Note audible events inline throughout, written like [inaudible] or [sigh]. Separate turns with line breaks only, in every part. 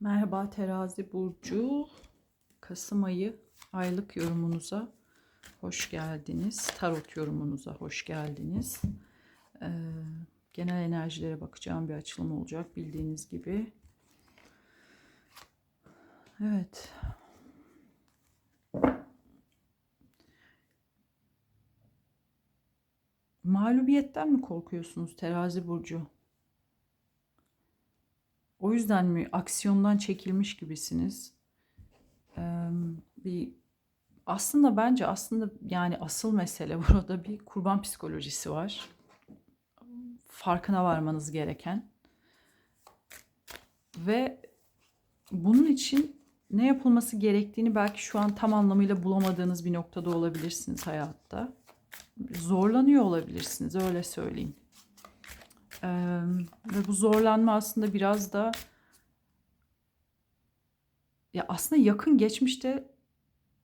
Merhaba Terazi Burcu. Kasım ayı aylık yorumunuza hoş geldiniz. Tarot yorumunuza hoş geldiniz. Ee, genel enerjilere bakacağım bir açılım olacak bildiğiniz gibi. Evet. Mağlubiyetten mi korkuyorsunuz Terazi Burcu? O yüzden mi aksiyondan çekilmiş gibisiniz? Ee, bir aslında bence aslında yani asıl mesele [laughs] burada bir kurban psikolojisi var. Farkına varmanız gereken. Ve bunun için ne yapılması gerektiğini belki şu an tam anlamıyla bulamadığınız bir noktada olabilirsiniz hayatta. Zorlanıyor olabilirsiniz öyle söyleyeyim. Ve bu zorlanma aslında biraz da ya aslında yakın geçmişte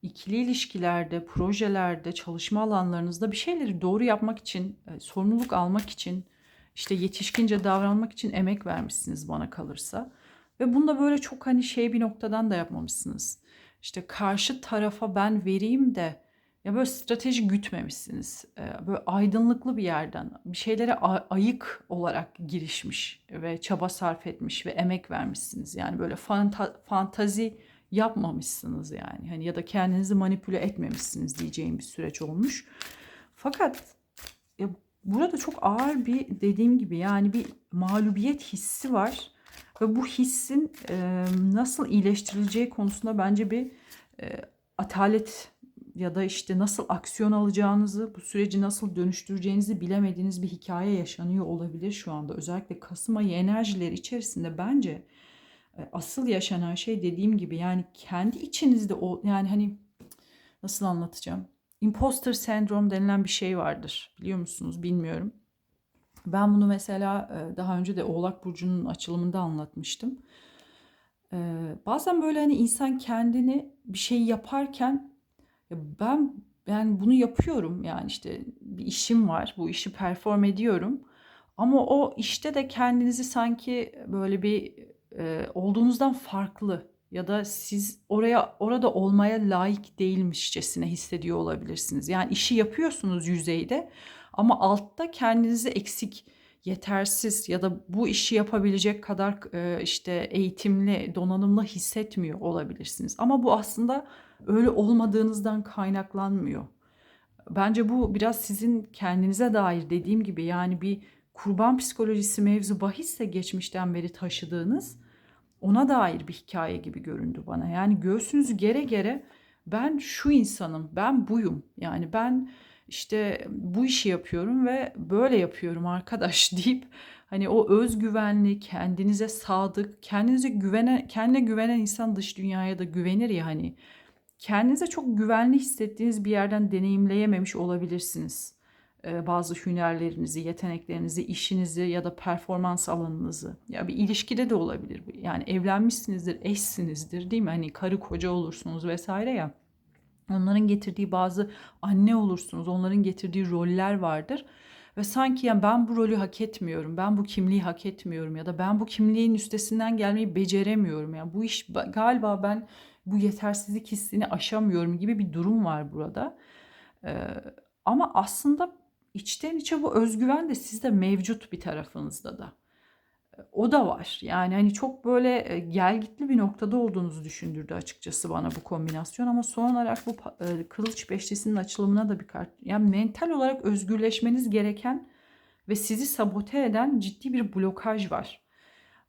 ikili ilişkilerde, projelerde, çalışma alanlarınızda bir şeyleri doğru yapmak için, e, sorumluluk almak için, işte yetişkince davranmak için emek vermişsiniz bana kalırsa. Ve bunu da böyle çok hani şey bir noktadan da yapmamışsınız. İşte karşı tarafa ben vereyim de ya böyle strateji gütmemişsiniz. Ee, Böyle aydınlıklı bir yerden bir şeylere ayık olarak girişmiş ve çaba sarf etmiş ve emek vermişsiniz. Yani böyle fanta- fantazi yapmamışsınız yani. Hani ya da kendinizi manipüle etmemişsiniz diyeceğim bir süreç olmuş. Fakat ya burada çok ağır bir dediğim gibi yani bir mağlubiyet hissi var ve bu hissin e, nasıl iyileştirileceği konusunda bence bir e, atalet ya da işte nasıl aksiyon alacağınızı, bu süreci nasıl dönüştüreceğinizi bilemediğiniz bir hikaye yaşanıyor olabilir şu anda. Özellikle Kasım ayı enerjileri içerisinde bence e, asıl yaşanan şey dediğim gibi yani kendi içinizde o yani hani nasıl anlatacağım? Imposter sendrom denilen bir şey vardır. Biliyor musunuz? Bilmiyorum. Ben bunu mesela e, daha önce de Oğlak Burcu'nun açılımında anlatmıştım. E, Bazen böyle hani insan kendini bir şey yaparken ya ben yani bunu yapıyorum yani işte bir işim var bu işi perform ediyorum ama o işte de kendinizi sanki böyle bir e, olduğunuzdan farklı ya da siz oraya orada olmaya layık değilmişçesine hissediyor olabilirsiniz. Yani işi yapıyorsunuz yüzeyde ama altta kendinizi eksik, yetersiz ya da bu işi yapabilecek kadar e, işte eğitimli, donanımlı hissetmiyor olabilirsiniz. Ama bu aslında öyle olmadığınızdan kaynaklanmıyor. Bence bu biraz sizin kendinize dair dediğim gibi yani bir kurban psikolojisi mevzu bahisse geçmişten beri taşıdığınız ona dair bir hikaye gibi göründü bana. Yani göğsünüzü gere gere ben şu insanım, ben buyum. Yani ben işte bu işi yapıyorum ve böyle yapıyorum arkadaş [laughs] deyip hani o özgüvenli, kendinize sadık, kendinize güvenen, kendine güvenen insan dış dünyaya da güvenir ya hani kendinize çok güvenli hissettiğiniz bir yerden deneyimleyememiş olabilirsiniz. Ee, bazı hünerlerinizi, yeteneklerinizi, işinizi ya da performans alanınızı. Ya bir ilişkide de olabilir. Yani evlenmişsinizdir, eşsinizdir değil mi? Hani karı koca olursunuz vesaire ya. Onların getirdiği bazı anne olursunuz. Onların getirdiği roller vardır. Ve sanki yani ben bu rolü hak etmiyorum. Ben bu kimliği hak etmiyorum ya da ben bu kimliğin üstesinden gelmeyi beceremiyorum. Yani bu iş galiba ben bu yetersizlik hissini aşamıyorum gibi bir durum var burada. Ee, ama aslında içten içe bu özgüven de sizde mevcut bir tarafınızda da. Ee, O da var. Yani hani çok böyle e, gelgitli bir noktada olduğunuzu düşündürdü açıkçası bana bu kombinasyon ama son olarak bu e, kılıç beşlisinin açılımına da bir kart. Yani mental olarak özgürleşmeniz gereken ve sizi sabote eden ciddi bir blokaj var.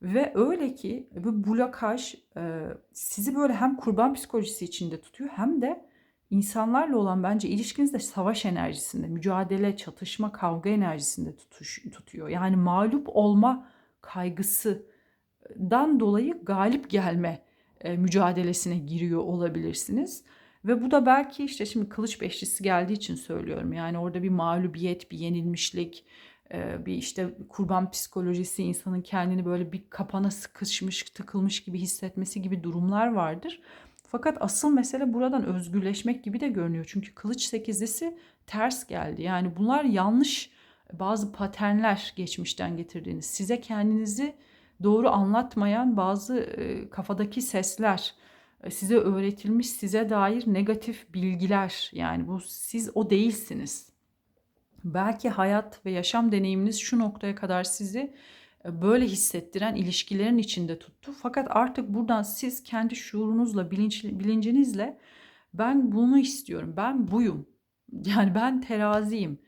Ve öyle ki bu blokaj e, sizi böyle hem kurban psikolojisi içinde tutuyor hem de insanlarla olan bence ilişkinizde savaş enerjisinde, mücadele, çatışma, kavga enerjisinde tutuş, tutuyor. Yani mağlup olma kaygısından dolayı galip gelme e, mücadelesine giriyor olabilirsiniz. Ve bu da belki işte şimdi kılıç beşlisi geldiği için söylüyorum. Yani orada bir mağlubiyet, bir yenilmişlik, bir işte kurban psikolojisi, insanın kendini böyle bir kapana sıkışmış, tıkılmış gibi hissetmesi gibi durumlar vardır. Fakat asıl mesele buradan özgürleşmek gibi de görünüyor. Çünkü kılıç sekizlisi ters geldi. Yani bunlar yanlış bazı paternler geçmişten getirdiğiniz. Size kendinizi doğru anlatmayan bazı e, kafadaki sesler, e, size öğretilmiş size dair negatif bilgiler. Yani bu siz o değilsiniz. Belki hayat ve yaşam deneyiminiz şu noktaya kadar sizi e, böyle hissettiren ilişkilerin içinde tuttu. Fakat artık buradan siz kendi şuurunuzla, bilinç, bilincinizle ben bunu istiyorum, ben buyum. [laughs] Yani ben teraziyim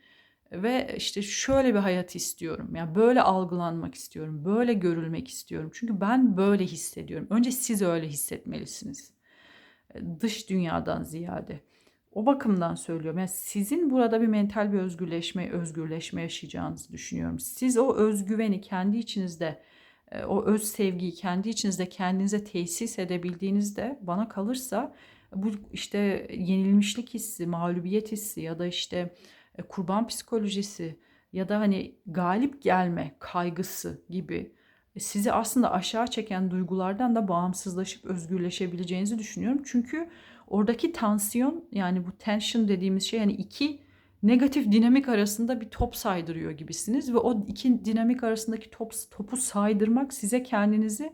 ve işte şöyle bir hayat istiyorum. Yani böyle algılanmak istiyorum, böyle görülmek istiyorum. Çünkü ben böyle hissediyorum. Önce siz öyle hissetmelisiniz. E, Dış dünyadan ziyade. O bakımdan söylüyorum. Yani sizin burada bir mental bir özgürleşme, özgürleşme yaşayacağınızı düşünüyorum. Siz o özgüveni kendi içinizde, e, o öz sevgiyi kendi içinizde kendinize tesis edebildiğinizde bana kalırsa bu işte yenilmişlik hissi, mağlubiyet hissi ya da işte e, kurban psikolojisi ya da hani galip gelme kaygısı gibi e, sizi aslında aşağı çeken duygulardan da bağımsızlaşıp özgürleşebileceğinizi düşünüyorum. Çünkü oradaki tansiyon yani bu tension dediğimiz şey yani iki negatif dinamik arasında bir top saydırıyor gibisiniz ve o iki dinamik arasındaki top, topu saydırmak size kendinizi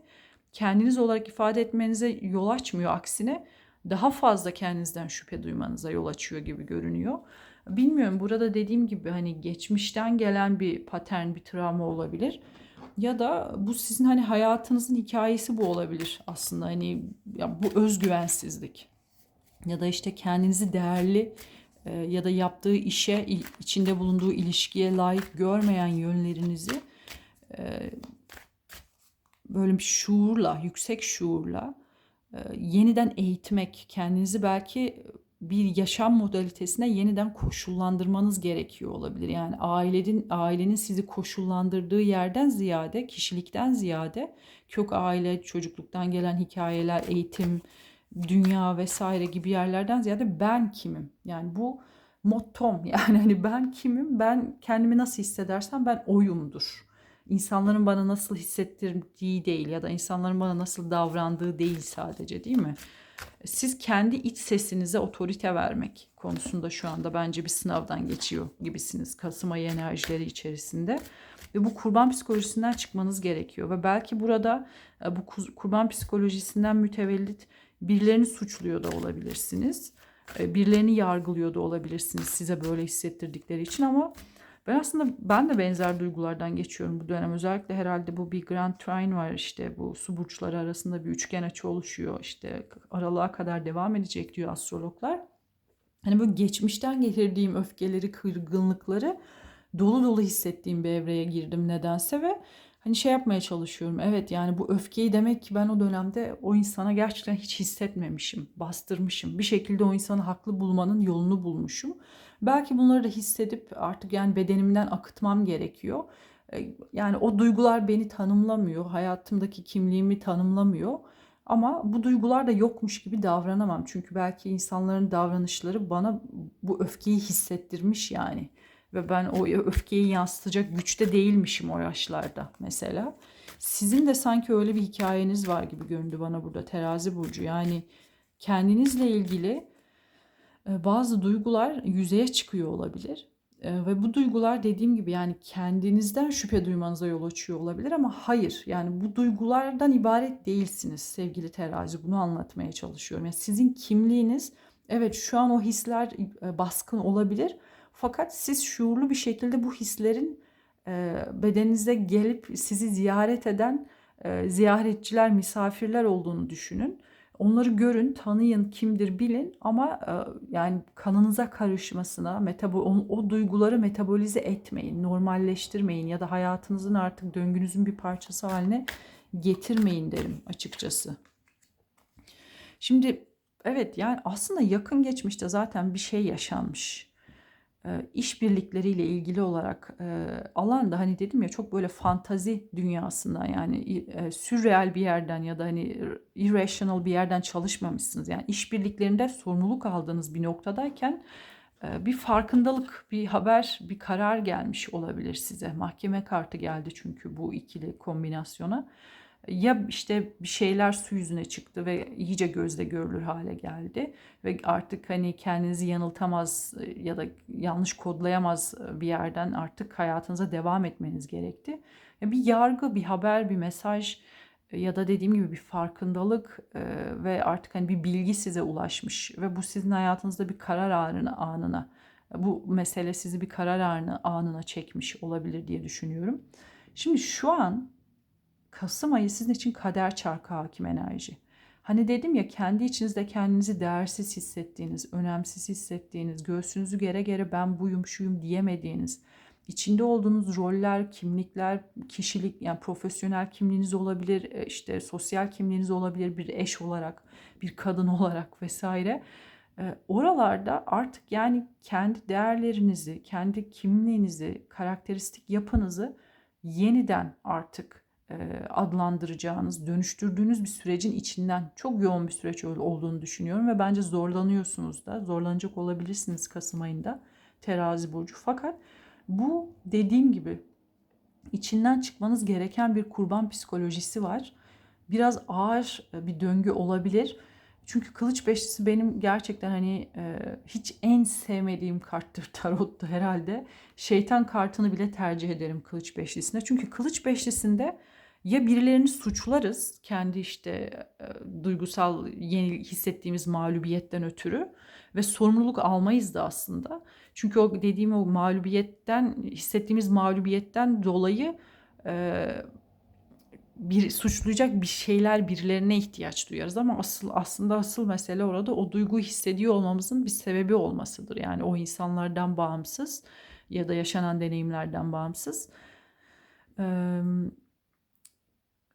kendiniz olarak ifade etmenize yol açmıyor. Aksine daha fazla kendinizden şüphe duymanıza yol açıyor gibi görünüyor. Bilmiyorum burada dediğim gibi hani geçmişten gelen bir patern, bir travma olabilir. Ya da bu sizin hani hayatınızın hikayesi bu olabilir aslında. Hani ya bu özgüvensizlik. Ya da işte kendinizi değerli e, ya da yaptığı işe, içinde bulunduğu ilişkiye layık görmeyen yönlerinizi e, böyle bir şuurla, yüksek şuurla e, yeniden eğitmek, kendinizi belki bir yaşam modalitesine yeniden koşullandırmanız gerekiyor olabilir. Yani ailenin ailenin sizi koşullandırdığı yerden ziyade, kişilikten ziyade kök aile, çocukluktan gelen hikayeler, eğitim, dünya vesaire gibi yerlerden ziyade ben kimim? Yani bu mottom [laughs] yani hani ben kimim? Ben kendimi nasıl hissedersem ben oyumdur. İnsanların bana nasıl hissettirdiği değil ya da insanların bana nasıl davrandığı değil sadece değil mi? siz kendi iç sesinize otorite vermek konusunda şu anda bence bir sınavdan geçiyor gibisiniz Kasım ayı enerjileri içerisinde. Ve bu kurban psikolojisinden çıkmanız gerekiyor. Ve belki burada e, bu kurban psikolojisinden mütevellit birilerini suçluyor da olabilirsiniz. E, birilerini yargılıyor da olabilirsiniz size böyle hissettirdikleri için ama ben aslında ben de benzer duygulardan geçiyorum bu dönem. Özellikle herhalde bu bir Grand Trine var işte bu su burçları arasında bir üçgen açı oluşuyor. İşte aralığa kadar devam edecek diyor astrologlar. Hani bu geçmişten getirdiğim öfkeleri, kırgınlıkları dolu dolu hissettiğim bir evreye girdim nedense ve hani şey yapmaya çalışıyorum. Evet yani bu öfkeyi demek ki ben o dönemde o insana gerçekten hiç hissetmemişim, bastırmışım. Bir şekilde o insanı haklı bulmanın yolunu bulmuşum. Belki bunları da hissedip artık yani bedenimden akıtmam gerekiyor. E, yani o duygular beni tanımlamıyor, hayatımdaki kimliğimi tanımlamıyor. Ama bu duygular da yokmuş gibi davranamam. Çünkü belki insanların davranışları bana bu öfkeyi hissettirmiş yani. Ve ben o öfkeyi yansıtacak güçte değilmişim o yaşlarda mesela. Sizin de sanki öyle bir hikayeniz var gibi göründü bana burada terazi burcu. Yani kendinizle ilgili e, bazı duygular yüzeye çıkıyor olabilir. E, ve bu duygular dediğim gibi yani kendinizden şüphe duymanıza yol açıyor olabilir ama hayır yani bu duygulardan ibaret değilsiniz sevgili terazi bunu anlatmaya çalışıyorum. Yani sizin kimliğiniz evet şu an o hisler e, baskın olabilir fakat siz şuurlu bir şekilde bu hislerin bedeninize gelip sizi ziyaret eden ziyaretçiler, misafirler olduğunu düşünün Onları görün, tanıyın, kimdir bilin ama e, yani kanınıza karışmasına, metabo o duyguları metabolize etmeyin, normalleştirmeyin ya da hayatınızın artık döngünüzün bir parçası haline getirmeyin derim açıkçası. Şimdi evet yani aslında yakın geçmişte zaten bir şey yaşanmış. E, işbirlikleriyle ilgili olarak e, alan da hani dedim ya çok böyle fantazi dünyasından yani e, sürreal bir yerden ya da hani irrational bir yerden çalışmamışsınız. Yani işbirliklerinde sorumluluk aldığınız bir noktadayken bir farkındalık, bir haber, bir karar gelmiş olabilir size. Mahkeme kartı geldi çünkü bu ikili kombinasyona. Ya işte bir şeyler su yüzüne çıktı ve iyice gözle görülür hale geldi ve artık hani kendinizi yanıltamaz e, ya da yanlış kodlayamaz e, bir yerden artık hayatınıza devam etmeniz gerekti. Bir yargı, bir haber, bir mesaj e, ya da dediğim gibi bir farkındalık ve artık hani bir bilgi size ulaşmış ve bu sizin hayatınızda bir karar anına, anına bu mesele sizi bir karar anı, anına çekmiş olabilir diye düşünüyorum. Şimdi şu an Kasım ayı sizin için kader çarkı hakim enerji. Hani dedim ya kendi içinizde kendinizi değersiz hissettiğiniz, önemsiz hissettiğiniz, göğsünüzü gere gere ben buyum şuyum diyemediğiniz, içinde olduğunuz roller, kimlikler, kişilik yani profesyonel kimliğiniz olabilir, e, işte sosyal kimliğiniz olabilir bir eş olarak, bir kadın olarak vesaire. E, oralarda artık yani kendi değerlerinizi, kendi kimliğinizi, karakteristik yapınızı yeniden artık adlandıracağınız, dönüştürdüğünüz bir sürecin içinden çok yoğun bir süreç olduğunu düşünüyorum ve bence zorlanıyorsunuz da, zorlanacak olabilirsiniz Kasım ayında terazi burcu. Fakat bu dediğim gibi içinden çıkmanız gereken bir kurban psikolojisi var. Biraz ağır e, bir döngü olabilir. Çünkü kılıç beşlisi benim gerçekten hani e, hiç en sevmediğim karttır [laughs] tarotta herhalde. Şeytan kartını bile tercih ederim kılıç beşlisine. Çünkü kılıç beşlisinde ya birilerini suçlarız kendi işte e, duygusal yeni hissettiğimiz mağlubiyetten ötürü ve sorumluluk almayız da aslında. Çünkü o dediğim o mağlubiyetten hissettiğimiz mağlubiyetten dolayı e, bir suçlayacak bir şeyler birilerine ihtiyaç duyarız ama asıl aslında asıl mesele orada o duyguyu hissediyor olmamızın bir sebebi olmasıdır. Yani o insanlardan bağımsız ya da yaşanan deneyimlerden bağımsız. Ee,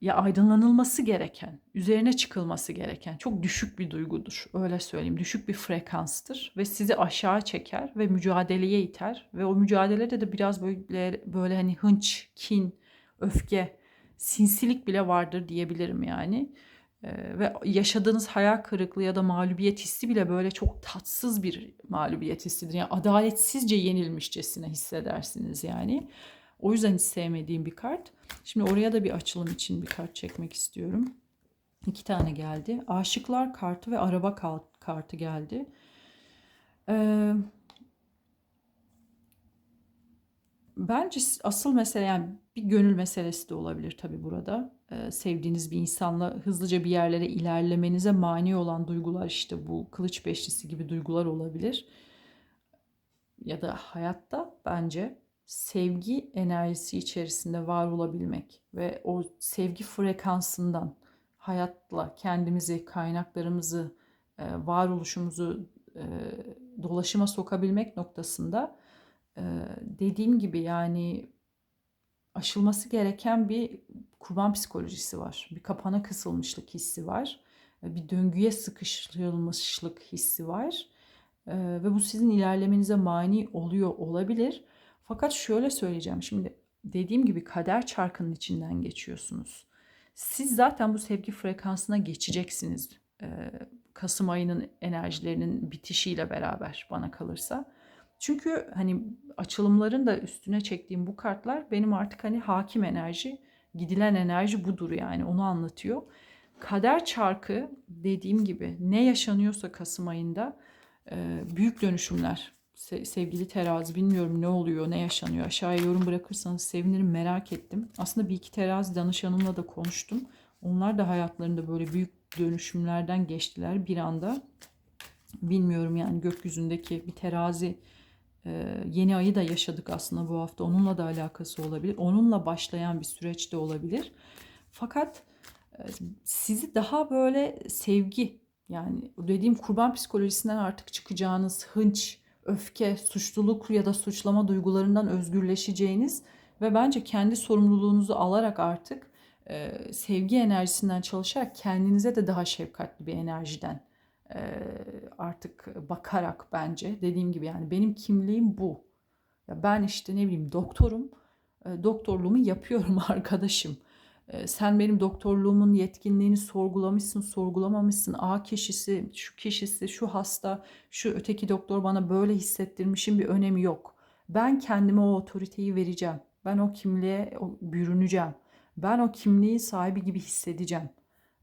ya aydınlanılması gereken, üzerine çıkılması gereken çok düşük bir duygudur. Öyle söyleyeyim. Düşük bir frekanstır ve sizi aşağı çeker ve mücadeleye iter ve o mücadelede de biraz böyle böyle hani hınç, kin, öfke, sinsilik bile vardır diyebilirim yani. Ee, ve yaşadığınız hayal kırıklığı ya da mağlubiyet hissi bile böyle çok tatsız bir mağlubiyet hissidir. Yani adaletsizce yenilmişçesine hissedersiniz yani. O yüzden hiç sevmediğim bir kart. Şimdi oraya da bir açılım için bir kart çekmek istiyorum. İki tane geldi. Aşıklar kartı ve araba kartı geldi. Ee, bence asıl mesele yani bir gönül meselesi de olabilir tabii burada. Ee, sevdiğiniz bir insanla hızlıca bir yerlere ilerlemenize mani olan duygular işte bu kılıç beşlisi gibi duygular olabilir. Ya da hayatta bence sevgi enerjisi içerisinde var olabilmek ve o sevgi frekansından hayatla kendimizi, kaynaklarımızı, e, varoluşumuzu e, dolaşıma sokabilmek noktasında e, dediğim gibi yani aşılması gereken bir kurban psikolojisi var. Bir kapana kısılmışlık hissi var. Bir döngüye sıkıştırılmışlık hissi var. Ve bu sizin ilerlemenize mani oluyor olabilir. Fakat şöyle söyleyeceğim şimdi dediğim gibi kader çarkının içinden geçiyorsunuz. Siz zaten bu sevgi frekansına geçeceksiniz. Kasım ayının enerjilerinin bitişiyle beraber bana kalırsa. Çünkü hani açılımların da üstüne çektiğim bu kartlar benim artık hani hakim enerji, gidilen enerji budur yani onu anlatıyor. Kader çarkı dediğim gibi ne yaşanıyorsa Kasım ayında büyük dönüşümler sevgili terazi bilmiyorum ne oluyor, ne yaşanıyor. Aşağıya yorum bırakırsanız sevinirim merak ettim. Aslında bir iki terazi danışanımla da konuştum. Onlar da hayatlarında böyle büyük dönüşümlerden geçtiler bir anda. Bilmiyorum yani gökyüzündeki bir terazi e, yeni ayı da yaşadık aslında bu hafta. Onunla da alakası olabilir. Onunla başlayan bir süreç de olabilir. Fakat e, sizi daha böyle sevgi yani dediğim kurban psikolojisinden artık çıkacağınız hınç, öfke, suçluluk ya da suçlama duygularından özgürleşeceğiniz ve bence kendi sorumluluğunuzu alarak artık e, sevgi enerjisinden çalışarak kendinize de daha şefkatli bir enerjiden e, artık bakarak bence dediğim gibi yani benim kimliğim bu. Ya ben işte ne bileyim doktorum, e, doktorluğumu yapıyorum [laughs] arkadaşım. Ee, sen benim doktorluğumun yetkinliğini sorgulamışsın, sorgulamamışsın. A kişisi, şu kişisi, şu hasta, şu öteki doktor bana böyle hissettirmişin bir önemi yok. Ben kendime o otoriteyi vereceğim. Ben o kimliğe bürüneceğim. Ben o kimliğin sahibi gibi hissedeceğim.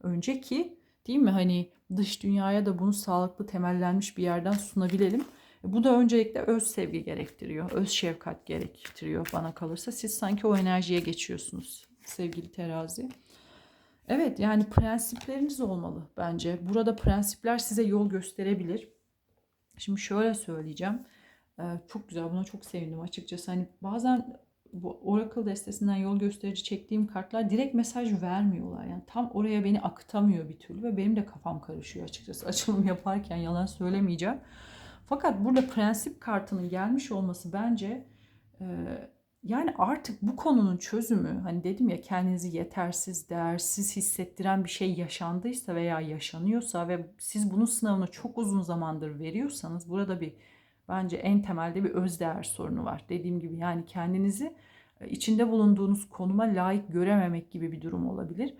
Önceki değil mi hani dış dünyaya da bunu sağlıklı temellenmiş bir yerden sunabilelim. Bu da öncelikle öz sevgi gerektiriyor. Öz şefkat gerektiriyor bana kalırsa. Siz sanki o enerjiye geçiyorsunuz sevgili terazi. Evet yani prensipleriniz olmalı bence. Burada prensipler size yol gösterebilir. Şimdi şöyle söyleyeceğim. Ee, çok güzel buna çok sevindim açıkçası. Hani bazen bu Oracle destesinden yol gösterici çektiğim kartlar direkt mesaj vermiyorlar. Yani tam oraya beni akıtamıyor bir türlü ve benim de kafam karışıyor açıkçası [laughs] açılım yaparken yalan söylemeyeceğim. Fakat burada prensip kartının gelmiş olması bence e, yani artık bu konunun çözümü hani dedim ya kendinizi yetersiz, değersiz hissettiren bir şey yaşandıysa veya yaşanıyorsa ve siz bunun sınavını çok uzun zamandır veriyorsanız burada bir bence en temelde bir özdeğer sorunu var. Dediğim gibi yani kendinizi e, içinde bulunduğunuz konuma layık görememek gibi bir durum olabilir.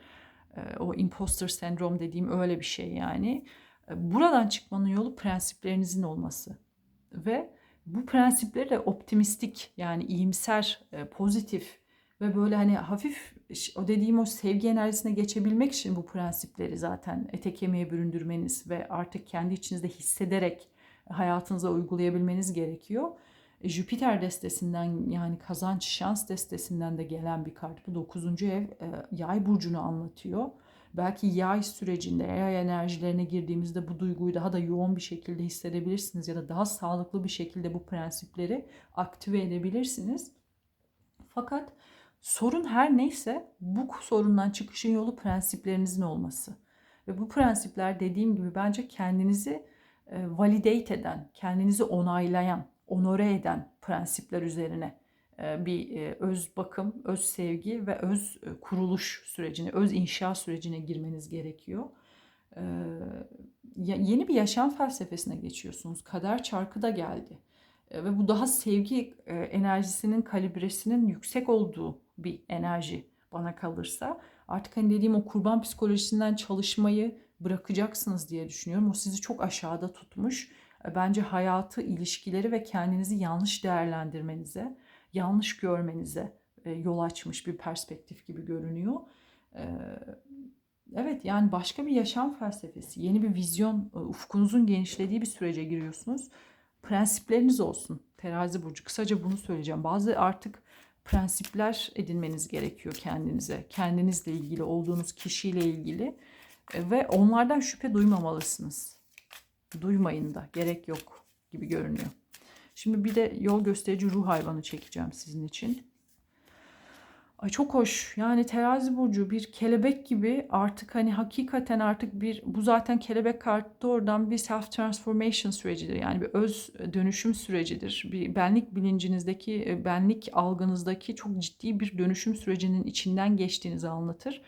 E, o imposter sendrom dediğim öyle bir şey yani. E, buradan çıkmanın yolu prensiplerinizin olması. Ve bu prensipleri de optimistik yani iyimser, pozitif ve böyle hani hafif o dediğim o sevgi enerjisine geçebilmek için bu prensipleri zaten ete kemiğe büründürmeniz ve artık kendi içinizde hissederek hayatınıza uygulayabilmeniz gerekiyor. E, Jüpiter destesinden yani kazanç şans destesinden de gelen bir kart. Bu 9. ev e, yay burcunu anlatıyor. Belki yay sürecinde, yay enerjilerine girdiğimizde bu duyguyu daha da yoğun bir şekilde hissedebilirsiniz ya da daha sağlıklı bir şekilde bu prensipleri aktive edebilirsiniz. Fakat sorun her neyse bu sorundan çıkışın yolu prensiplerinizin olması. Ve bu prensipler dediğim gibi bence kendinizi e, validate eden, kendinizi onaylayan, onore eden prensipler üzerine bir e, öz bakım, öz sevgi ve öz kuruluş sürecine, öz inşa sürecine girmeniz gerekiyor. Yeni bir yaşam felsefesine geçiyorsunuz. Kader çarkı da geldi. Ve bu daha sevgi enerjisinin kalibresinin yüksek olduğu bir enerji bana kalırsa. Artık hani dediğim o kurban psikolojisinden çalışmayı, bırakacaksınız diye düşünüyorum. O sizi çok aşağıda tutmuş. E, bence hayatı, ilişkileri ve kendinizi yanlış değerlendirmenize, yanlış görmenize e, yol açmış bir perspektif gibi görünüyor. E, evet yani başka bir yaşam felsefesi, yeni bir vizyon, ufkunuzun genişlediği bir sürece giriyorsunuz. Prensipleriniz olsun. Terazi burcu. Kısaca bunu söyleyeceğim. Bazı artık prensipler edinmeniz gerekiyor kendinize. Kendinizle ilgili, olduğunuz kişiyle ilgili e, ve onlardan şüphe duymamalısınız. Duymayın da gerek yok gibi görünüyor. Şimdi bir de yol gösterici ruh hayvanı çekeceğim sizin için. Ay çok hoş. Yani terazi burcu bir kelebek gibi artık hani hakikaten artık bir bu zaten kelebek kartı oradan bir self transformation sürecidir. Yani bir öz dönüşüm sürecidir. Bir benlik bilincinizdeki, e, benlik algınızdaki çok ciddi bir dönüşüm sürecinin içinden geçtiğinizi anlatır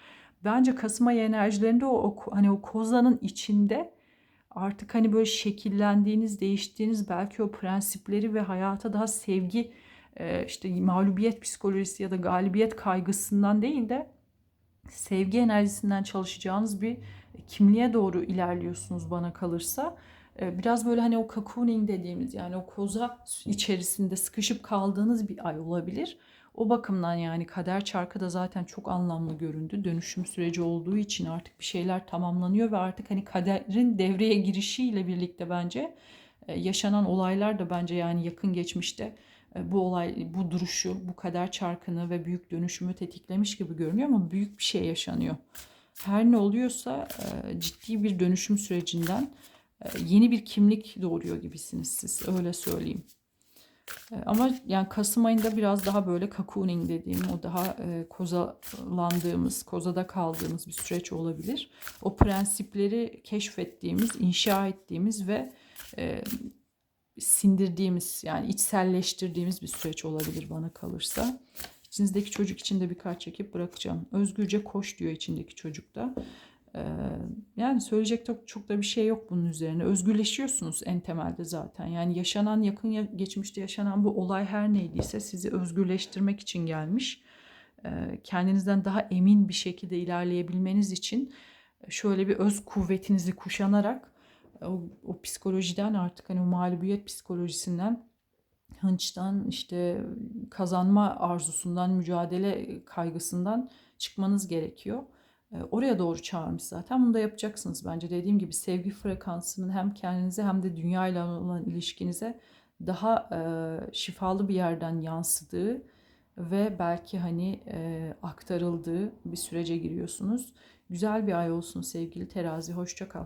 bence Kasım ayı enerjilerinde o, o hani o kozanın içinde artık hani böyle şekillendiğiniz, değiştiğiniz belki o prensipleri ve hayata daha sevgi e, işte mağlubiyet psikolojisi ya da galibiyet kaygısından değil de sevgi enerjisinden çalışacağınız bir kimliğe doğru ilerliyorsunuz bana kalırsa. E, biraz böyle hani o cocooning dediğimiz yani o koza içerisinde sıkışıp kaldığınız bir ay olabilir. O bakımdan yani kader çarkı da zaten çok anlamlı göründü. Dönüşüm süreci olduğu için artık bir şeyler tamamlanıyor ve artık hani kaderin devreye girişiyle birlikte bence e, yaşanan olaylar da bence yani yakın geçmişte e, bu olay, bu duruşu, bu kader çarkını ve büyük dönüşümü tetiklemiş gibi görünüyor ama büyük bir şey yaşanıyor. Her ne oluyorsa e, ciddi bir dönüşüm sürecinden yeni bir kimlik doğuruyor gibisiniz siz öyle söyleyeyim. E, ama yani Kasım ayında biraz daha böyle cocooning dediğim o daha e, kozalandığımız, kozada kaldığımız bir süreç olabilir. O prensipleri keşfettiğimiz, inşa ettiğimiz ve e, sindirdiğimiz yani içselleştirdiğimiz bir süreç olabilir bana kalırsa. İçinizdeki çocuk için de birkaç çekip bırakacağım. Özgürce koş diyor içindeki çocukta. Yani söyleyecek çok, çok da bir şey yok bunun üzerine. Özgürleşiyorsunuz en temelde zaten. Yani yaşanan yakın geçmişte yaşanan bu olay her neydiyse sizi özgürleştirmek için gelmiş. Kendinizden daha emin bir şekilde ilerleyebilmeniz için şöyle bir öz kuvvetinizi kuşanarak o, o psikolojiden artık hani o mağlubiyet psikolojisinden hınçtan işte kazanma arzusundan mücadele kaygısından çıkmanız gerekiyor. E, Oraya doğru çağırmış zaten. Bunu da yapacaksınız bence. Dediğim gibi sevgi frekansının hem kendinize hem de dünya ile olan ilişkinize daha e, şifalı bir yerden yansıdığı ve belki hani e, aktarıldığı bir sürece giriyorsunuz. Güzel bir ay olsun sevgili terazi. Hoşça kal.